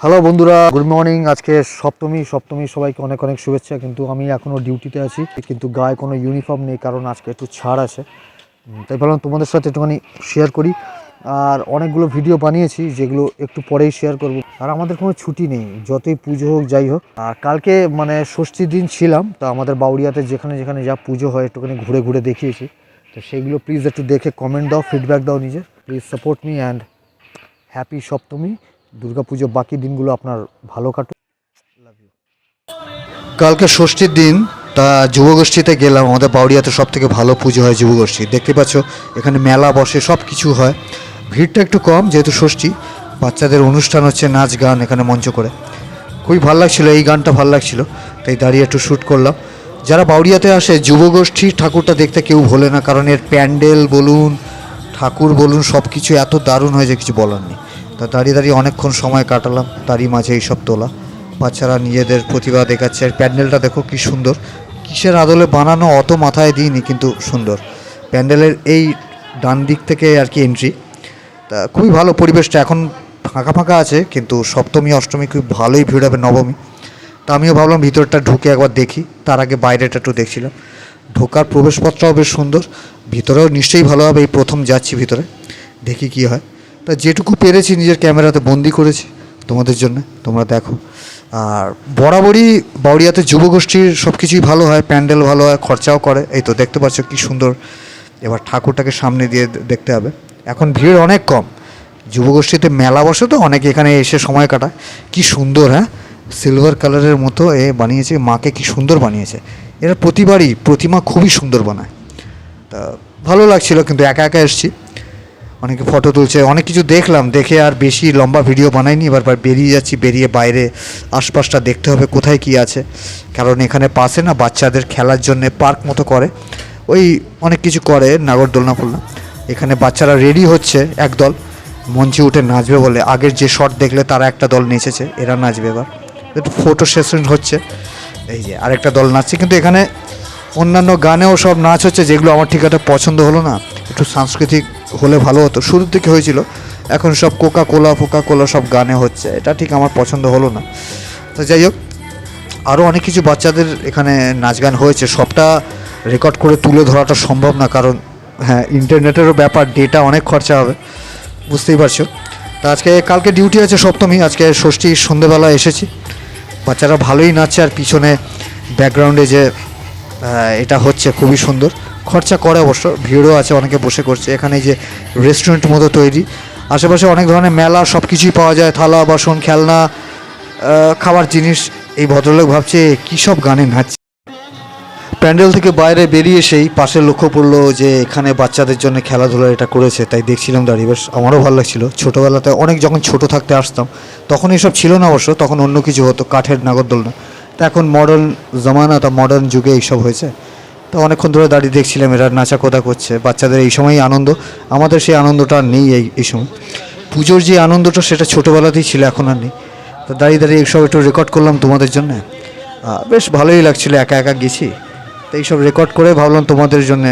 Hello বন্ধুরা। Good morning আজকে সপ্তমী সপ্তমী সবাইকে অনেক অনেক শুভেচ্ছা। কিন্তু আমি এখনও ডিউটিতে আছি, কিন্তু গায়ে কোনো ইউনিফর্ম নেই, কারণ আজকে একটু ছাড় আছে। তাই ভাবলাম তোমাদের সাথে একটুখানি শেয়ার করি। আর অনেকগুলো ভিডিও বানিয়েছি, যেগুলো একটু পরেই শেয়ার করব। আর আমাদের কোনো ছুটি নেই, যতই পুজো হোক, যাই হোক। আর কালকে মানে ষষ্ঠীর দিন ছিলাম, তো আমাদের বাউরিয়াতে যেখানে যেখানে যা পুজো হয়, একটুখানি ঘুরে ঘুরে দেখিয়েছি। তো সেইগুলো প্লিজ একটু দেখে কমেন্ট দাও ফিডব্যাক দাও নিজের please support me and happy Saptami. Durga Puja বাকি দিনগুলো আপনার ভালো কাটুক। কালকে ষষ্ঠীর দিন, তা যুবগোষ্ঠীতে গেলাম। আমাদের বাউরিয়াতে সব থেকে ভালো পুজো হয় যুবগোষ্ঠী। দেখতে পাচ্ছ, এখানে মেলা বসে সব কিছু হয়। ভিড়টা একটু কম, যেহেতু ষষ্ঠী। বাচ্চাদের অনুষ্ঠান হচ্ছে, নাচ গান, এখানে মঞ্চ করে। খুবই ভালো লাগছিল, এই গানটা ভালো লাগছিল। তাই দাঁড়িয়ে একটু শ্যুট করলাম। যারা বাউরিয়াতে আসে, যুবগোষ্ঠী ঠাকুরটা দেখতে কেউ ভোলে না, কারণ এর প্যান্ডেল বলুন, ঠাকুর বলুন সব কিছু এত দারুণ হয় যে কিছু বলার নেই। তা দাঁড়িয়ে দাঁড়িয়ে অনেকক্ষণ সময় কাটালাম, তারই মাঝে এইসব তোলা। বাচ্চারা নিজেদের প্রতিভা দেখাচ্ছে। আর প্যান্ডেলটা দেখো কি সুন্দর। কিসের আদলে বানানো অত মাথায় দিইনি, কিন্তু সুন্দর। প্যান্ডেলের এই ডান দিক থেকে আর কি এন্ট্রি তা খুবই ভালো পরিবেশটা এখন ফাঁকা ফাঁকা আছে, কিন্তু সপ্তমী, অষ্টমী খুব ভালোই ভিড় হবে নবমী। তা আমিও ভাবলাম ভিতরটা ঢুকে একবার দেখি, তার আগে বাইরেটা একটু দেখছিলাম। ঢোকার প্রবেশপত্রটাও বেশ সুন্দর, ভিতরেও নিশ্চয়ই ভালো হবে, এই প্রথম যাচ্ছি ভিতরে। দেখি কি হয়। তা যেটুকু পেরেছি নিজের ক্যামেরাতে বন্দি করেছি তোমাদের জন্য, তোমরা দেখো। আর বরাবরই বাউরিয়াতে যুবগোষ্ঠীর সব কিছুই ভালো হয়, প্যান্ডেল ভালো হয়, খরচাও করে। এই তো দেখতে পাচ্ছ কি সুন্দর এবার ঠাকুরটাকে সামনে দিয়ে দেখতে হবে। এখন ভিড় অনেক কম। যুবগোষ্ঠীতে মেলা বসে তো অনেকে এখানে এসে সময় কাটায়। কি সুন্দর হ্যাঁ? সিলভার কালারের মতো এ বানিয়েছে, মাকে কি সুন্দর বানিয়েছে। এরা প্রতিবারই প্রতিমা খুবই সুন্দর বানায়। তা ভালো লাগছিল, কিন্তু একা একা এসেছি। অনেকে ফটো তুলছে, অনেক কিছু দেখলাম, দেখে আর বেশি লম্বা ভিডিও বানাইনি, এবার বার বেরিয়ে যাচ্ছি, বেরিয়ে বাইরে আশপাশটা দেখতে হবে কোথায় কি আছে। কারণ এখানে পাশে না বাচ্চাদের খেলার জন্য পার্ক মতো করে, ওই অনেক কিছু করে নাগরদোলনা ফোলনা এখানে বাচ্চারা রেডি হচ্ছে একদল মঞ্চে উঠে নাচবে বলে। আগের যে শট দেখলে তারা একটা দল নেচেছে, এরা নাচবে এবার। একটু ফটো সেশন হচ্ছে, এই যে আরেকটা দল নাচছে। কিন্তু এখানে অন্যান্য গানেও সব নাচ হচ্ছে, যেগুলো আমার ঠিক একটা পছন্দ হলো না। একটু সাংস্কৃতিক হলে ভালো হতো। শুরুর দিকে হয়েছিল, এখন সব কোকা কোলা ফোকা কোলা সব গানে হচ্ছে। এটা ঠিক আমার পছন্দ হলো না। তো যাই হোক আরও অনেক কিছু বাচ্চাদের এখানে নাচ গান হয়েছে। সবটা রেকর্ড করে তুলে ধরাটা সম্ভব না, কারণ হ্যাঁ ইন্টারনেটেরও ব্যাপার ডেটা অনেক খরচা হবে। বুঝতেই পারছ? তা আজকে, কালকে ডিউটি আছে সপ্তমী, আজকে ষষ্ঠী সন্ধেবেলা এসেছি। বাচ্চারা ভালোই নাচছে, আর পিছনে ব্যাকগ্রাউন্ডে যে এটা হচ্ছে খুবই সুন্দর। খরচা করে অবশ্য, ভিড়ও আছে, অনেকে বসে করছে। এখানে যে রেস্টুরেন্ট মতো তৈরি। আশেপাশে অনেক ধরনের মেলা সব কিছুই পাওয়া যায়, থালা, বাসন, খেলনা খাবার জিনিস। এই ভদ্রলোক ভাবছে, কী সব গানে নাচছে? প্যান্ডেল থেকে বাইরে বেরিয়ে সেই পাশে লক্ষ্য পড়ল যে এখানে বাচ্চাদের জন্য খেলাধুলা এটা করেছে। তাই দেখছিলাম দাঁড়িয়ে, বেশ আমারও ভালো লাগছিল। ছোটোবেলাতে অনেক যখন ছোট থাকতে আসতাম, তখন এসব ছিল না অবশ্য, তখন অন্য কিছু হতো, কাঠের নাগরদোলনা। তা এখন মডার্ন জামানা, তা মডার্ন যুগে এইসব হয়েছে। তো অনেকক্ষণ ধরে দাঁড়িয়ে দেখছিলাম এরা নাচা কোদা করছে, বাচ্চাদের এই সময়ই আনন্দ। আমাদের সেই আনন্দটা নেই এই এই সময়। পুজোর যে আনন্দটা, সেটা ছোটোবেলাতেই ছিল, এখন আর নেই। তো দাঁড়িয়ে দাঁড়িয়ে এইসব একটু রেকর্ড করলাম তোমাদের জন্য। বেশ ভালোই লাগছিল, একা একা গেছি। তো এইসব রেকর্ড করে ভাবলাম তোমাদের জন্য